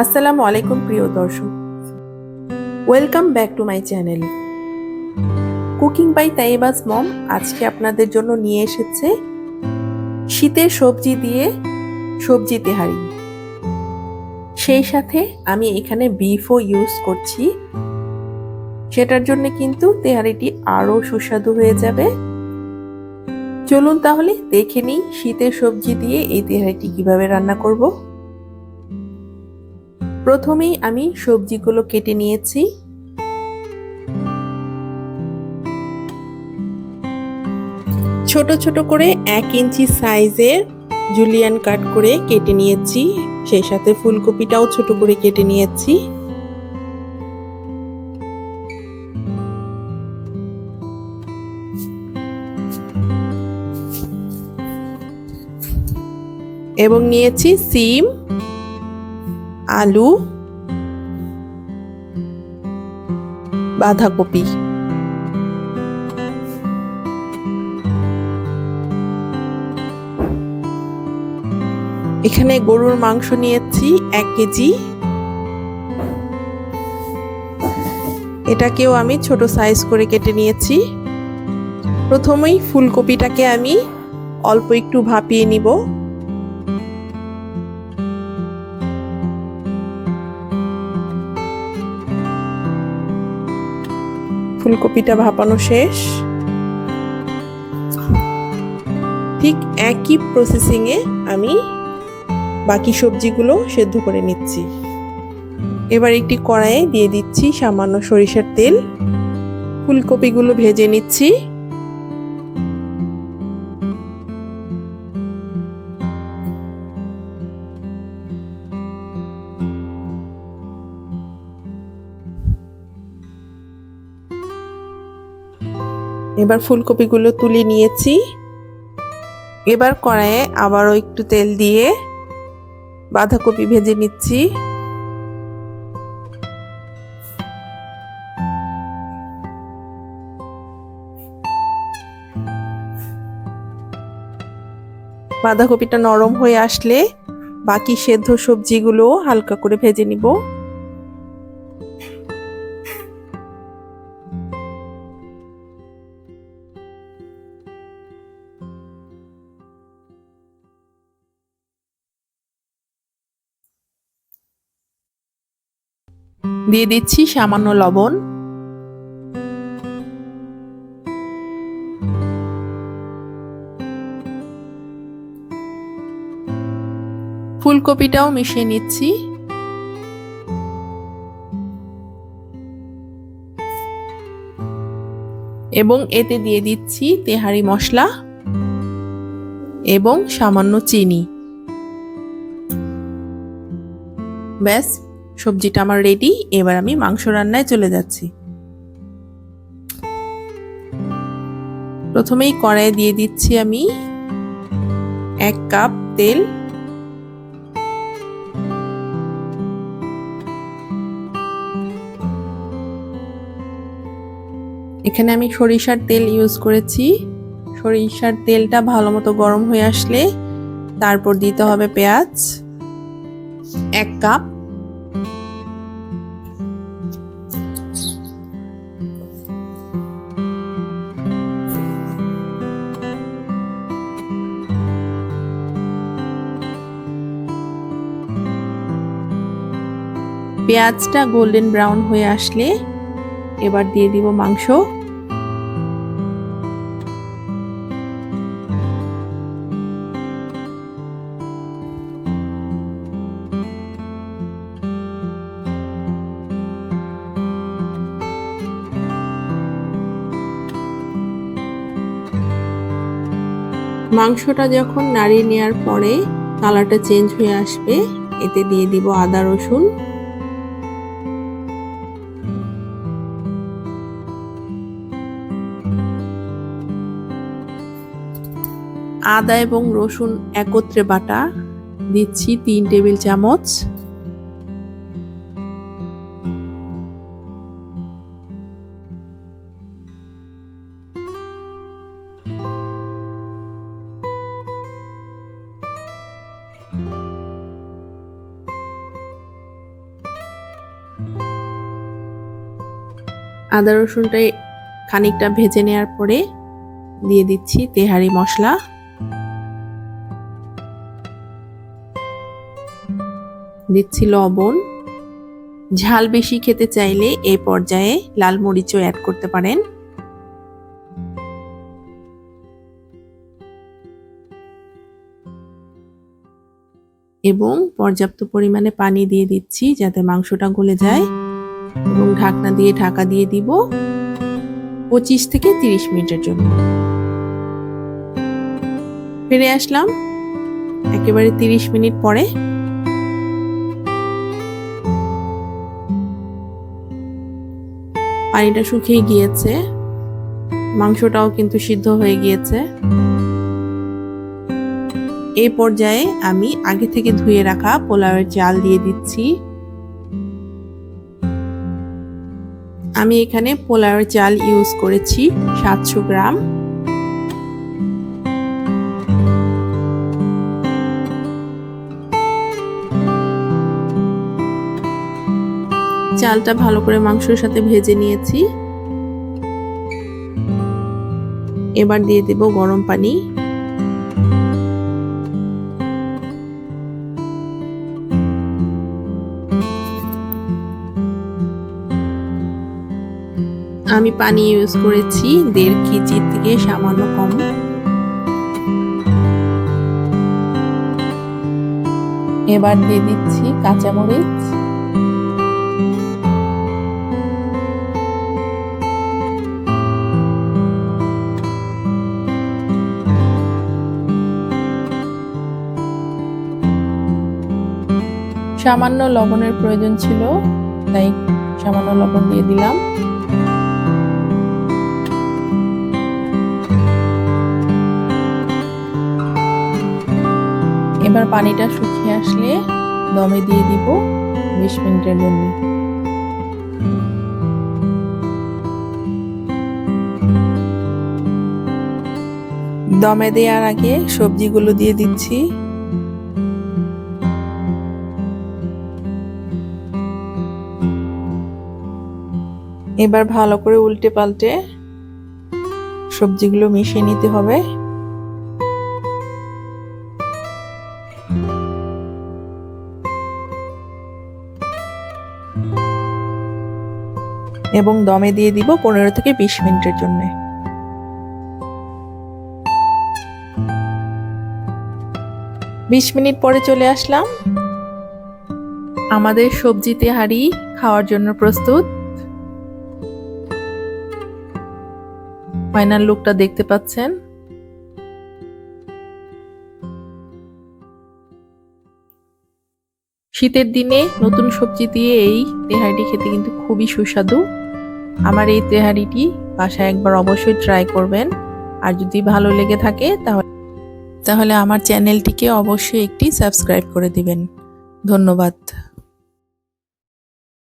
আসসালামু আলাইকুম, প্রিয় দর্শক। Welcome back to my channel cooking by Taiba's mom আজকে আপনাদের জন্য নিয়ে এসেছে শীতের সবজি দিয়ে সবজি তেহারি। সেই সাথে আমি এখানে বিফও ইউজ করছি। সেটার জন্য কিন্তু তেহারিটি আরও সুস্বাদু হয়ে যাবে। চলুন তাহলে দেখে নিই শীতের সবজি দিয়ে এই তেহারিটি কীভাবে রান্না করব। প্রথমেই আমি সবজিগুলো কেটে নিয়েছি। ছোট ছোট করে এক ইঞ্চি সাইজের জুলিয়ান কাট করে কেটে নিয়েছি। সেই সাথে ফুলকপিটাও ছোট করে কেটে নিয়েছি। এবং নিয়েছি সিম। আলু, বাঁধাকপি। এখানে গরুর মাংস নিয়েছি এক কেজি। এটাকেও আমি ছোট সাইজ করে কেটে নিয়েছি। প্রথমেই ফুলকপিটাকে আমি অল্প একটু ভাপিয়ে নিব। ফুলকপিটা ভাপানো শেষ। ঠিক একই প্রসেসিংয়ে আমি বাকি সবজিগুলো সেদ্ধ করে নিচ্ছি। এবার একটি কড়াইয়ে দিয়ে দিচ্ছি সামান্য সরিষার তেল। ফুলকপিগুলো ভেজে নিচ্ছি। এবার ফুলকপিগুলো তুলে নিয়েছি। এবার কড়াইয়ে আবারও একটু তেল দিয়ে বাঁধাকপি ভেজে নিচ্ছি। বাঁধাকপিটা নরম হয়ে আসলে বাকি সেদ্ধ সবজিগুলো হালকা করে ভেজে নিব। দিয়ে দিচ্ছি সামান্য লবণ। ফুলকপিটাও মিশিয়ে নিচ্ছি। এবং এতে দিয়ে দিচ্ছি তেহারি মশলা এবং সামান্য চিনি। ব্যাস সবজিটা আমার রেডি এবার আমি মাংস রান্নায় চলে যাচ্ছি। প্রথমেই কড়াইয়ে দিয়ে দিচ্ছি আমি এক কাপ তেল। এখানে আমি সরিষার তেল ইউজ করেছি। সরিষার তেলটা ভালো মতো গরম হয়ে আসলে তারপর দিতে হবে পেঁয়াজ। এক কাপ পেঁয়াজটা গোল্ডেন ব্রাউন হয়ে আসলে এবার দিয়ে দিব মাংস। মাংসটা যখন নাড়িয়ে নেওয়ার পরে কালারটা চেঞ্জ হয়ে আসবে, এতে দিয়ে দিব আদা, রসুন। আদা এবং রসুন একত্রে বাটা, দিচ্ছি তিন টেবিল চামচ। আদা রসুনটা খানিকটা ভেজে নেওয়ার পরে দিয়ে দিচ্ছি তেহারি মশলা। দিচ্ছি লবণ। ঝাল বেশি খেতে চাইলে এই পর্যায়ে লাল মরিচও অ্যাড করতে পারেন। এবং পর্যাপ্ত পরিমাণে পানি দিয়ে দিচ্ছি যাতে মাংসটা গলে যায়। এবং ঢাকনা দিয়ে ঢাকা দিয়ে দিব পঁচিশ থেকে তিরিশ মিনিটের জন্য। ফিরে আসলাম একেবারে তিরিশ মিনিট পরে। পানিটা শুকিয়ে গিয়েছে, মাংসটাও কিন্তু সিদ্ধ হয়ে গিয়েছে। এই পর্যায়ে আমি আগে থেকে ধুয়ে রাখা পোলাওয়ের চাল দিয়ে দিচ্ছি। আমি এখানে পোলাওয়ের চাল ইউজ করেছি সাতশো গ্রাম। চালটা ভালো করে মাংসের সাথে ভেজে নিয়েছি। এবার দিয়ে দেব গরম পানি। আমি পানি ইউজ করেছি দেড় কেজি থেকে সামান্য কম। এবার দিয়ে দিচ্ছি কাঁচামরিচ। সামান্য লবণের প্রয়োজন ছিল, তাই সামান্য লবণ দিয়ে দিলাম। এবার পানিটা শুকিয়ে আসলে দমে দিয়ে দিব বিশ মিনিটের জন্য। দমে দেওয়ার আগে সবজিগুলো দিয়ে দিচ্ছি। এবার ভালো করে উল্টে পাল্টে সবজিগুলো মিশিয়ে নিতে হবে। এবং দমে দিয়ে দিব পনেরো থেকে বিশ মিনিটের জন্য। বিশ মিনিট পরে চলে আসলাম। আমাদের সবজি তেহারি খাওয়ার জন্য প্রস্তুত। ফাইনাল লুকটা দেখতে পাচ্ছেন। শীতের দিনে নতুন সবজি দিয়ে এই তেহারিটি খেতে কিন্তু খুবই সুস্বাদু। আমার এই তেহারিটি বাসায় একবার অবশ্যই ট্রাই করবেন। আর যদি ভালো লেগে থাকে তাহলে তাহলে আমার চ্যানেলটিকে অবশ্যই একটি সাবস্ক্রাইব করে দিবেন। ধন্যবাদ।